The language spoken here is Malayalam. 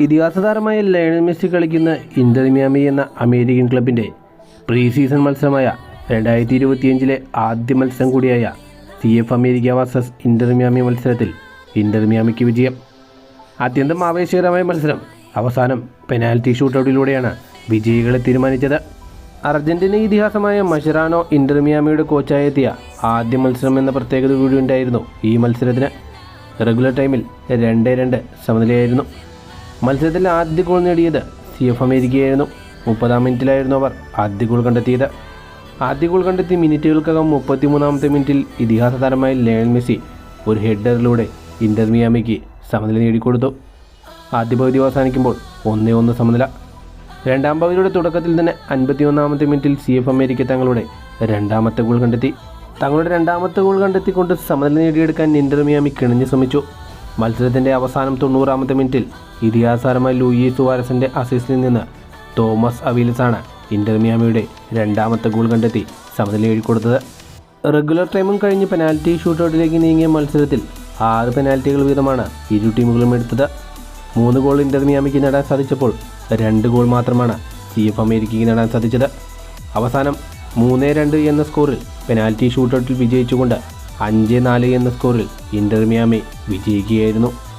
ഇതിഹാസ താരമായ ലയണൽ മെസ്സി കളിക്കുന്ന ഇന്റർ മിയാമി എന്ന അമേരിക്കൻ ക്ലബിന്റെ പ്രീ സീസൺ മത്സരമായ രണ്ടായിരത്തി ഇരുപത്തിയഞ്ചിലെ ആദ്യ മത്സരം കൂടിയായ C F America versus Inter Miami മത്സരത്തിൽ ഇന്റർ മിയാമിക്ക് വിജയം. അത്യന്തം ആവേശകരമായ മത്സരം. അവസാനം പെനാൽറ്റി ഷൂട്ടൗട്ടിലൂടെയാണ് വിജയികളെ തീരുമാനിച്ചത്. അർജന്റീന ഇതിഹാസമായ മഷറാനോ ഇന്റർ മിയാമിയുടെ കോച്ചായി എത്തിയ ആദ്യ മത്സരം എന്ന പ്രത്യേകത കൂടി ഉണ്ടായിരുന്നു ഈ മത്സരത്തിന്. റെഗുലർ ടൈമിൽ രണ്ട് രണ്ട് സമനിലയായിരുന്നു. മത്സരത്തിൽ ആദ്യ ഗോൾ നേടിയത് സി എഫ് അമേരിക്കയായിരുന്നു. മുപ്പതാം മിനിറ്റിലായിരുന്നു അവർ ആദ്യ ഗോൾ കണ്ടെത്തിയത്. ആദ്യ ഗോൾ കണ്ടെത്തി മിനിറ്റുകൾക്കകം മുപ്പത്തിമൂന്നാമത്തെ മിനിറ്റിൽ ഇതിഹാസ താരമായ ലയൺ മെസ്സി ഒരു ഹെഡറിലൂടെ ഇന്റർ മിയാമിക്ക് സമനില നേടിക്കൊടുത്തു. ആദ്യ പകുതി അവസാനിക്കുമ്പോൾ ഒന്നേ ഒന്ന് സമനില. രണ്ടാം പകുതിയുടെ തുടക്കത്തിൽ തന്നെ അൻപത്തിയൊന്നാമത്തെ മിനിറ്റിൽ സി എഫ് അമേരിക്ക തങ്ങളുടെ രണ്ടാമത്തെ ഗോൾ കണ്ടെത്തി. തങ്ങളുടെ രണ്ടാമത്തെ ഗോൾ കണ്ടെത്തിക്കൊണ്ട് സമനില നേടിയെടുക്കാൻ ഇന്റർ മിയാമി കിണഞ്ഞു ശ്രമിച്ചു. മത്സരത്തിന്റെ അവസാനം തൊണ്ണൂറാമത്തെ മിനിറ്റിൽ ഇതിഹാസാരമായ ലൂയി സുവാരസിന്റെ അസിസ്റ്റിൽ നിന്ന് തോമസ് അവീലസാണ് ഇന്റർമിയാമിയുടെ രണ്ടാമത്തെ ഗോൾ കണ്ടെത്തി സമനില എഴുതിക്കൊടുത്തത് റെഗുലർ ടൈമും കഴിഞ്ഞ് പെനാൽറ്റി ഷൂട്ടൗട്ടിലേക്ക് നീങ്ങിയ മത്സരത്തിൽ ആറ് പെനാൽറ്റികൾ വീതമാണ് ഇരു ടീമുകളും എടുത്തത്. മൂന്ന് ഗോൾ ഇന്റർമിയാമിക്ക് നേടാൻ സാധിച്ചപ്പോൾ രണ്ട് ഗോൾ മാത്രമാണ് സി എഫ് അമേരിക്കയ്ക്ക് നേടാൻ സാധിച്ചത്. അവസാനം മൂന്ന് രണ്ട് എന്ന സ്കോറിൽ പെനാൽറ്റി ഷൂട്ടൗട്ടിൽ വിജയിച്ചുകൊണ്ട് അഞ്ച് നാല് എന്ന സ്കോറിൽ ഇന്റർമിയാമി വിജയിക്കുകയായിരുന്നു.